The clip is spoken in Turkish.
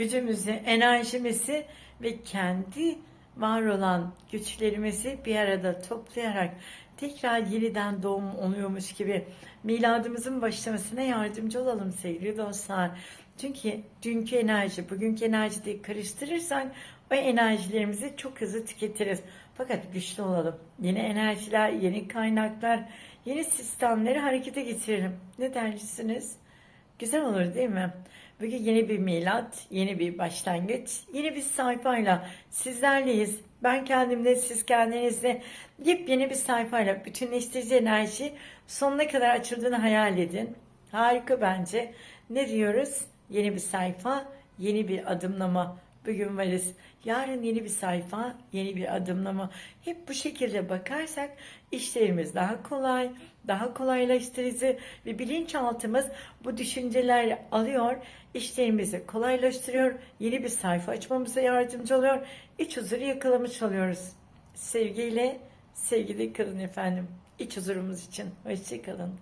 gücümüzü, enerjimizi ve kendi var olan güçlerimizi bir arada toplayarak tekrar yeniden doğum oluyormuş gibi miladımızın başlamasına yardımcı olalım sevgili dostlar. Çünkü dünkü enerji, bugünkü enerjiyi karıştırırsak o enerjilerimizi çok hızlı tüketiriz. Fakat güçlü olalım. Yeni enerjiler, yeni kaynaklar, yeni sistemleri harekete geçirelim. Ne dersiniz? Güzel olur değil mi? Bugün yeni bir milat, yeni bir başlangıç, yeni bir sayfayla sizlerleyiz. Ben kendimde, siz kendinizde yepyeni bir sayfayla bütünleştirici enerji sonuna kadar açıldığını hayal edin. Harika bence. Ne diyoruz? Yeni bir sayfa, yeni bir adımlama. Bugün varız. Yarın yeni bir sayfa, yeni bir adımlama. Hep bu şekilde bakarsak işlerimiz daha kolay, daha kolaylaştırıcı ve bilinçaltımız bu düşünceler alıyor, işlerimizi kolaylaştırıyor, yeni bir sayfa açmamıza yardımcı oluyor, iç huzuru yakalamış oluyoruz. Sevgiyle, sevgili kalın efendim. İç huzurumuz için. Hoşçakalın.